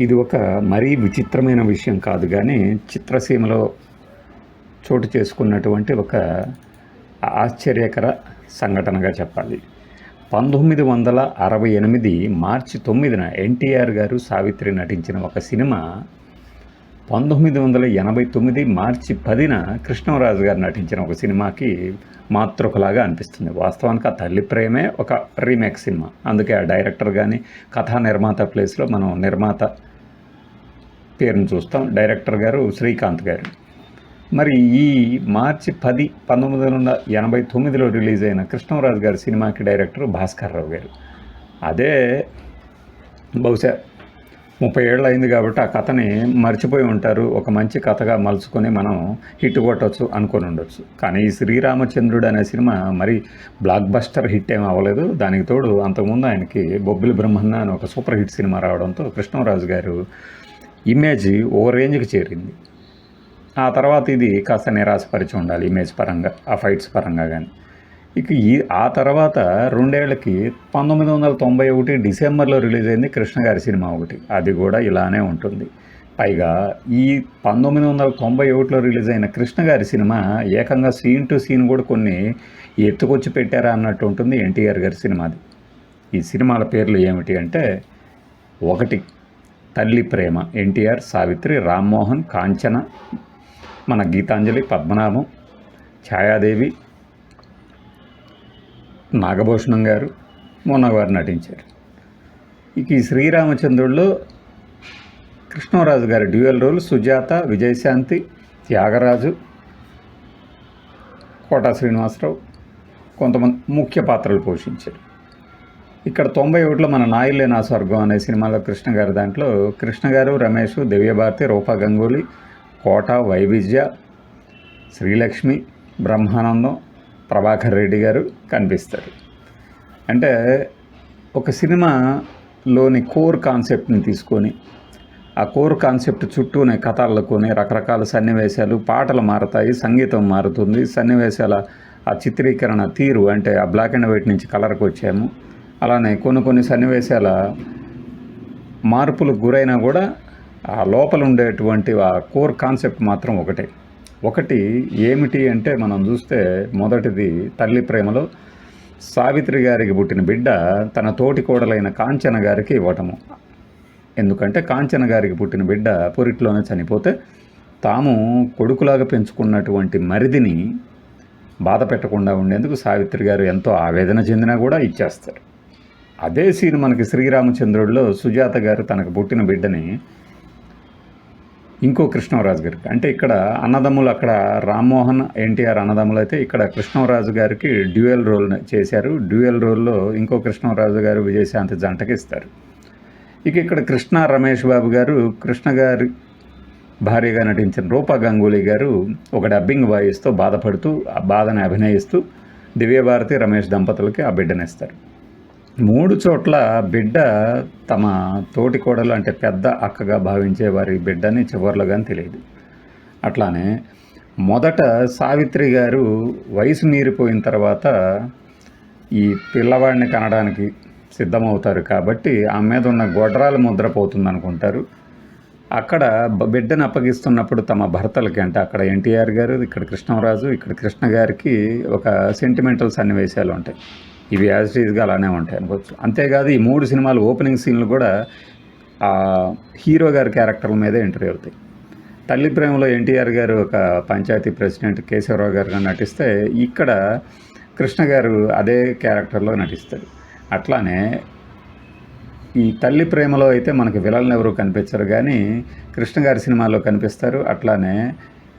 ఇది ఒక మరీ విచిత్రమైన విషయం కాదు కానీ చిత్రసీమలో చోటు చేసుకున్నటువంటి ఒక ఆశ్చర్యకర సంఘటనగా చెప్పాలి. పంతొమ్మిది వందల అరవై ఎనిమిది మార్చి తొమ్మిదిన ఎన్టీఆర్ గారు సావిత్రి నటించిన ఒక సినిమా పంతొమ్మిది వందల ఎనభై తొమ్మిది మార్చి పదిన కృష్ణరాజు గారు నటించిన ఒక సినిమాకి మాతృకలాగా అనిపిస్తుంది. వాస్తవానికి ఆ తల్లి ప్రేమే ఒక రీమేక్ సినిమా. అందుకే ఆ డైరెక్టర్ కానీ కథా నిర్మాత ప్లేస్లో మనం నిర్మాత పేరును చూస్తాం. డైరెక్టర్ గారు శ్రీకాంత్ గారు. మరి ఈ మార్చి పది పంతొమ్మిది వందల ఎనభై తొమ్మిదిలో రిలీజ్ అయిన కృష్ణరాజు గారి సినిమాకి డైరెక్టర్ భాస్కర్ రావు గారు. అదే బహుశా ముప్పై ఏళ్ళు అయింది కాబట్టి ఆ కథని మర్చిపోయి ఉంటారు. ఒక మంచి కథగా మలుచుకొని మనం హిట్ కొట్టవచ్చు అనుకొని ఉండొచ్చు. కానీ ఈ శ్రీరామచంద్రుడు అనే సినిమా మరి బ్లాక్ బస్టర్ హిట్ ఏం అవ్వలేదు. దానికి తోడు అంతకుముందు ఆయనకి బొబ్బిలి బ్రహ్మన్న అని ఒక సూపర్ హిట్ సినిమా రావడంతో కృష్ణరాజు గారు ఇమేజ్ ఓ రేంజ్కి చేరింది. ఆ తర్వాత ఇది కాస్త నిరాశపరిచి ఉండాలి ఇమేజ్ పరంగా ఆ ఫైట్స్ పరంగా కానీ ఇక ఈ ఆ తర్వాత రెండేళ్ళకి పంతొమ్మిది వందల తొంభై ఒకటి డిసెంబర్లో రిలీజ్ అయింది కృష్ణ గారి సినిమా ఒకటి. అది కూడా ఇలానే ఉంటుంది. పైగా ఈ పంతొమ్మిది వందల తొంభై ఒకటిలో రిలీజ్ అయిన కృష్ణ గారి సినిమా ఏకంగా సీన్ టు సీన్ కూడా కొన్ని ఎత్తుకొచ్చి పెట్టారా అన్నట్టు ఉంటుంది ఎన్టీఆర్ గారి సినిమాది. ఈ సినిమాల పేర్లు ఏమిటి అంటే ఒకటి తల్లి ప్రేమ. ఎన్టీఆర్ సావిత్రి రామ్మోహన్ కాంచన మన గీతాంజలి పద్మనాభం ఛాయాదేవి నాగభూషణం గారు మొన్న గారు నటించారు. ఇక ఈ శ్రీరామచంద్రుల్లో కృష్ణరాజు గారి డ్యూయల్ రోల్ సుజాత విజయశాంతి త్యాగరాజు కోటా శ్రీనివాసరావు కొంతమంది ముఖ్య పాత్రలు పోషించారు. ఇక్కడ తొంభై ఒకటిలో మన నాయులే నా స్వర్గం అనే సినిమాలో కృష్ణ గారి దాంట్లో కృష్ణ గారు రమేష్ దివ్యభారతి రూపా గంగూలీ కోట వైవిధ్య శ్రీలక్ష్మి బ్రహ్మానందం ప్రభాకర్ రెడ్డి గారు కనిపిస్తారు. అంటే ఒక సినిమాలోని కోర్ కాన్సెప్ట్ని తీసుకొని ఆ కోర్ కాన్సెప్ట్ చుట్టూనే కథలకొని రకరకాల సన్నివేశాలు పాటలు మారతాయి సంగీతం మారుతుంది సన్నివేశాల ఆ చిత్రీకరణ తీరు అంటే ఆ బ్లాక్ అండ్ వైట్ నుంచి కలర్కి వచ్చాము. అలానే కొన్ని కొన్ని సన్నివేశాల మార్పులకు గురైనా కూడా ఆ లోపల ఉండేటువంటి ఆ కోర్ కాన్సెప్ట్ మాత్రం ఒకటే. ఒకటి ఏమిటి అంటే మనం చూస్తే మొదటిది తల్లి ప్రేమలో సావిత్రి గారికి పుట్టిన బిడ్డ తన తోటి కోడలైన కాంచన గారికి ఇవ్వటము. ఎందుకంటే కాంచన గారికి పుట్టిన బిడ్డ పొరిట్లోనే చనిపోతే తాము కొడుకులాగా పెంచుకున్నటువంటి మరిదిని బాధ పెట్టకుండా ఉండేందుకు సావిత్రి గారు ఎంతో ఆవేదన చెందినా కూడా ఇచ్చేస్తారు. అదే సీన్ మనకి శ్రీరామచంద్రుడిలో సుజాత గారు తనకు పుట్టిన బిడ్డని ఇంకో కృష్ణరాజు గారికి. అంటే ఇక్కడ అన్నదమ్ములు అక్కడ రామ్మోహన్ ఎన్టీఆర్ అన్నదమ్ములు అయితే ఇక్కడ కృష్ణరాజు గారికి డ్యూయల్ రోల్ చేశారు. డ్యూయల్ రోల్లో ఇంకో కృష్ణరాజు గారు విజయశాంతి జంటకి ఇస్తారు. ఇక ఇక్కడ కృష్ణ రమేష్ బాబు గారు కృష్ణ గారి భార్యగా నటించిన రూపా గంగూలీ గారు ఒక డబ్బింగ్ వాయిస్తూ బాధపడుతూ ఆ బాధని అభినయిస్తూ దివ్యభారతి రమేష్ దంపతులకి ఆ బిడ్డనిస్తారు మూడు చోట్ల బిడ్డ తమ తోటి కోడలు అంటే పెద్ద అక్కగా భావించే వారి బిడ్డని చివర్లుగా తెలియదు. అట్లానే మొదట సావిత్రి గారు వయసు మీరిపోయిన తర్వాత ఈ పిల్లవాడిని కనడానికి సిద్ధమవుతారు కాబట్టి ఆమె మీద ఉన్న గొడ్రాలు ముద్రపోతుంది అనుకుంటారు అక్కడ బిడ్డను అప్పగిస్తున్నప్పుడు తమ భర్తలకి అంటే అక్కడ ఎన్టీఆర్ గారు ఇక్కడ కృష్ణరాజు ఇక్కడ కృష్ణ గారికి ఒక సెంటిమెంటల్ సన్నివేశాలు ఉంటాయి. ఇవి యాజ్ ఈజ్గా అలానే ఉంటాయి అనుకోవచ్చు. అంతేకాదు ఈ మూడు సినిమాలు ఓపెనింగ్ సీన్లు కూడా ఆ హీరో గారి క్యారెక్టర్ల మీదే ఎంట్రీ అవుతాయి. తల్లి ప్రేమలో ఎన్టీఆర్ గారు ఒక పంచాయతీ ప్రెసిడెంట్ కేశవరావు గారుగా నటిస్తే ఇక్కడ కృష్ణ గారు అదే క్యారెక్టర్లో నటిస్తారు. అట్లానే ఈ తల్లి ప్రేమలో అయితే మనకి విలన్లు ఎవరు కనిపించరు కానీ కృష్ణ గారి సినిమాలో కనిపిస్తారు. అట్లానే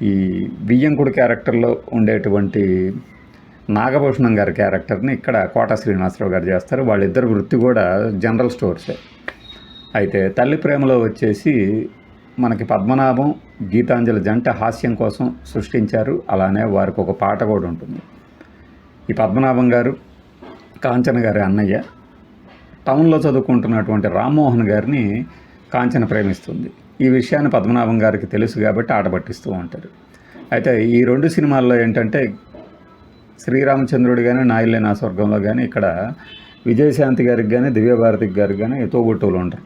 ఈ బియ్యంకుడు క్యారెక్టర్లో ఉండేటువంటి నాగభూషణం గారి క్యారెక్టర్ని ఇక్కడ కోట శ్రీనివాసరావు గారు చేస్తారు. వాళ్ళిద్దరు వృత్తి కూడా జనరల్ స్టోర్సే అయితే తల్లి ప్రేమలో వచ్చేసి మనకి పద్మనాభం గీతాంజలి జంట హాస్యం కోసం సృష్టించారు. అలానే వారికి ఒక పాట కూడా ఉంటుంది. ఈ పద్మనాభం గారు కాంచన గారి అన్నయ్య టౌన్లో చదువుకుంటున్నటువంటి రామ్మోహన్ గారిని కాంచన ప్రేమిస్తుంది. ఈ విషయాన్ని పద్మనాభం గారికి తెలుసు కాబట్టి ఆట పట్టిస్తూ ఉంటారు. అయితే ఈ రెండు సినిమాల్లో ఏంటంటే శ్రీరామచంద్రుడు కానీ నాయలే నా స్వర్గంలో కానీ ఇక్కడ విజయశాంతి గారికి కానీ దివ్యభారతికి గారికి కానీ తోబుట్టువులు ఉంటారు.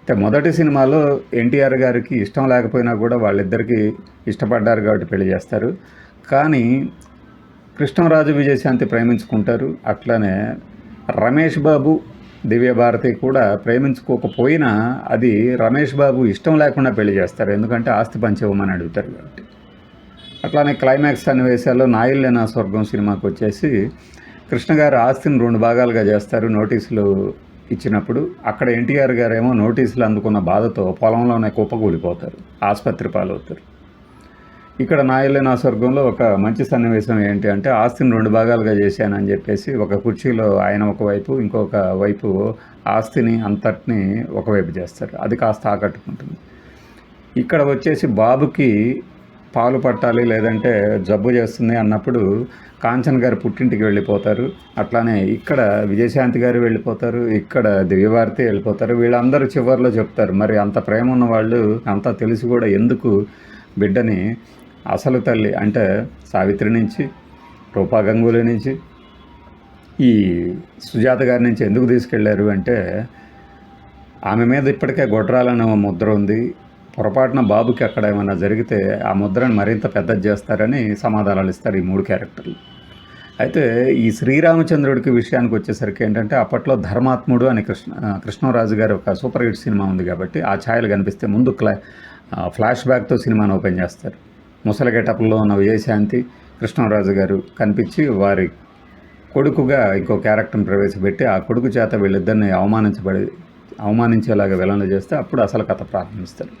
అయితే మొదటి సినిమాలో ఎన్టీఆర్ గారికి ఇష్టం లేకపోయినా కూడా వాళ్ళిద్దరికీ ఇష్టపడ్డారు కాబట్టి పెళ్ళి చేస్తారు. కానీ కృష్ణరాజు విజయశాంతి ప్రేమించుకుంటారు. అట్లనే రమేష్ బాబు దివ్యభారతి కూడా ప్రేమించుకోకపోయినా అది రమేష్ బాబు ఇష్టం లేకుండా పెళ్ళి చేస్తారు. ఎందుకంటే ఆస్తి పంచివ్వమని అడుగుతారు. అట్లానే క్లైమాక్స్ సన్నివేశాల్లో నాయిల్ నా స్వర్గం సినిమాకి వచ్చేసి కృష్ణ గారు ఆస్తిని రెండు భాగాలుగా చేస్తారు నోటీసులు ఇచ్చినప్పుడు. అక్కడ ఎన్టీఆర్ గారు ఏమో నోటీసులు అందుకున్న బాధతో పొలంలోనే కుప్పకూలిపోతారు ఆసుపత్రి పాలవుతారు. ఇక్కడ నాయలే నా స్వర్గంలో ఒక మంచి సన్నివేశం ఏంటి అంటే ఆస్తిని రెండు భాగాలుగా చేశానని చెప్పేసి ఒక కుర్చీలో ఆయన ఒకవైపు ఇంకొక వైపు ఆస్తిని అంతటిని ఒకవైపు చేస్తారు. అది కాస్త ఆకట్టుకుంటుంది. ఇక్కడ వచ్చేసి బాబుకి పాలు పట్టాలి లేదంటే జబ్బు చేస్తుంది అన్నప్పుడు కాంచన్ గారు పుట్టింటికి వెళ్ళిపోతారు. అట్లానే ఇక్కడ విజయశాంతి గారు వెళ్ళిపోతారు ఇక్కడ దివ్యభారతి వెళ్ళిపోతారు. వీళ్ళందరూ చివరిలో చెప్తారు మరి అంత ప్రేమ ఉన్న వాళ్ళు అంతా తెలిసి కూడా ఎందుకు బిడ్డని అసలు తల్లి అంటే సావిత్రి నుంచి రూపా గంగూలీ నుంచి ఈ సుజాత గారి నుంచి ఎందుకు తీసుకెళ్ళారు అంటే ఆమె మీద ఇప్పటికే గొడ్రాలనే ముద్ర ఉంది. పొరపాటున బాబుకి అక్కడ ఏమైనా జరిగితే ఆ ముద్రను మరింత పెద్దది చేస్తారని సమాధానాలు ఇస్తారు ఈ మూడు క్యారెక్టర్లు. అయితే ఈ శ్రీరామచంద్రుడికి విషయానికి వచ్చేసరికి ఏంటంటే అప్పట్లో ధర్మాత్ముడు అని కృష్ణ కృష్ణరాజు గారి ఒక సూపర్ హిట్ సినిమా ఉంది కాబట్టి ఆ ఛాయలు కనిపిస్తే ముందు క్లా ఫ్లాష్ బ్యాక్తో సినిమాను ఓపెన్ చేస్తారు. ముసలి గెటప్లో ఉన్న విజయశాంతి కృష్ణరాజు గారు కనిపించి వారి కొడుకుగా ఇంకో క్యారెక్టర్ని ప్రవేశపెట్టి ఆ కొడుకు చేత వీళ్ళిద్దరిని అవమానించబడి అవమానించేలాగా విలన్లు చేస్తే అప్పుడు అసలు కథ ప్రారంభిస్తారు.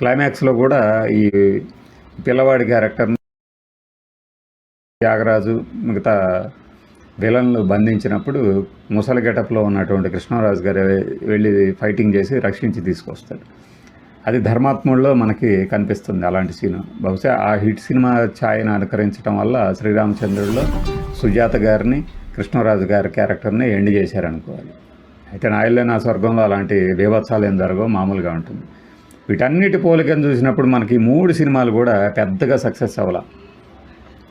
క్లైమాక్స్లో కూడా ఈ పిల్లవాడి క్యారెక్టర్ని త్యాగరాజు మిగతా విలన్లు బంధించినప్పుడు ముసలి గెటప్లో ఉన్నటువంటి కృష్ణరాజు గారు వెళ్ళి ఫైటింగ్ చేసి రక్షించి తీసుకొస్తాడు. అది ధర్మాత్ముల్లో మనకి కనిపిస్తుంది అలాంటి సీన్. బహుశా ఆ హిట్ సినిమా ఛాయను అనుకరించడం వల్ల శ్రీరామచంద్రుడిలో సుజాత గారిని కృష్ణరాజు గారి క్యారెక్టర్ని ఎండ్ చేశారనుకోవాలి. అయితే నాయల్లో నా స్వర్గంలో అలాంటి బీభత్సాలు ఏం జరగవు మామూలుగా ఉంటుంది. వీటన్నిటి పోలికను చూసినప్పుడు మనకి మూడు సినిమాలు కూడా పెద్దగా సక్సెస్ అవ్వాల.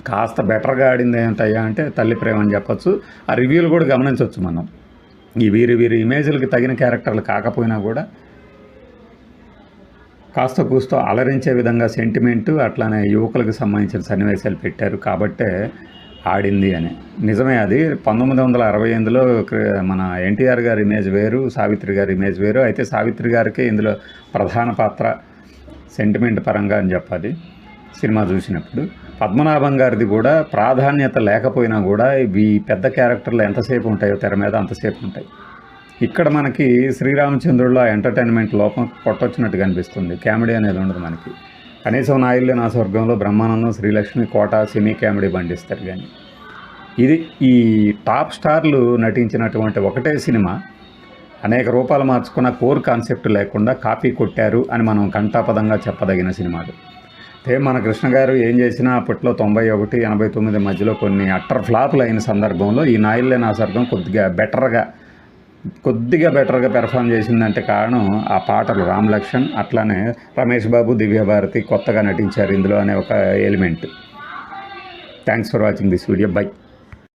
కాస్త బెటర్గా ఆడింది ఏంటయ్యా అంటే తల్లి ప్రేమ అని చెప్పచ్చు. ఆ రివ్యూలు కూడా గమనించవచ్చు మనం. ఈ వీరి వీరి ఇమేజ్లకి తగిన క్యారెక్టర్లు కాకపోయినా కూడా కాస్త కూస్తో అలరించే విధంగా సెంటిమెంటు అట్లానే యువకులకు సంబంధించిన సన్నివేశాలు పెట్టారు కాబట్టే ఆడింది అని. నిజమే అది. పంతొమ్మిది వందల అరవై ఎనిమిదిలో మన ఎన్టీఆర్ గారి ఇమేజ్ వేరు సావిత్రి గారి ఇమేజ్ వేరు. అయితే సావిత్రి గారికి ఇందులో ప్రధాన పాత్ర సెంటిమెంట్ పరంగా అని చెప్పాలి సినిమా చూసినప్పుడు. పద్మనాభం గారిది కూడా ప్రాధాన్యత లేకపోయినా కూడా ఈ పెద్ద క్యారెక్టర్లు ఎంతసేపు ఉంటాయో తెర మీద అంతసేపు ఉంటాయి. ఇక్కడ మనకి శ్రీరామచంద్రుల్లో ఎంటర్టైన్మెంట్ లోపం కొట్టొచ్చినట్టు కనిపిస్తుంది కామెడీ అనేది ఉండదు మనకి. కనీసం నా ఇల్లు నా స్వర్గంలో బ్రహ్మానందం శ్రీలక్ష్మి కోట సినీ కామెడీ బండిస్తారు కానీ. ఇది ఈ టాప్ స్టార్లు నటించినటువంటి ఒకటే సినిమా. అనేక రూపాలు మార్చుకున్న కోర్ కాన్సెప్ట్ లేకుండా కాపీ కొట్టారు అని మనం కంటాపదంగా చెప్పదగిన సినిమాలు అయితే మన కృష్ణ గారు ఏం చేసినా అప్పట్లో తొంభై ఒకటి ఎనభై తొమ్మిది మధ్యలో కొన్ని అట్టర్ ఫ్లాపులు అయిన సందర్భంలో ఈ నాయిల్లే నా స్వర్గం కొద్దిగా బెటర్గా కొద్దిగా బెటర్గా పెర్ఫామ్ చేసిందంటే కారణం ఆ పాటలు రామ్ లక్ష్మణ్ అట్లానే రమేష్ బాబు దివ్యభారతి కొత్తగా నటించారు ఇందులో అనే ఒక element. Thanks for watching this video. Bye.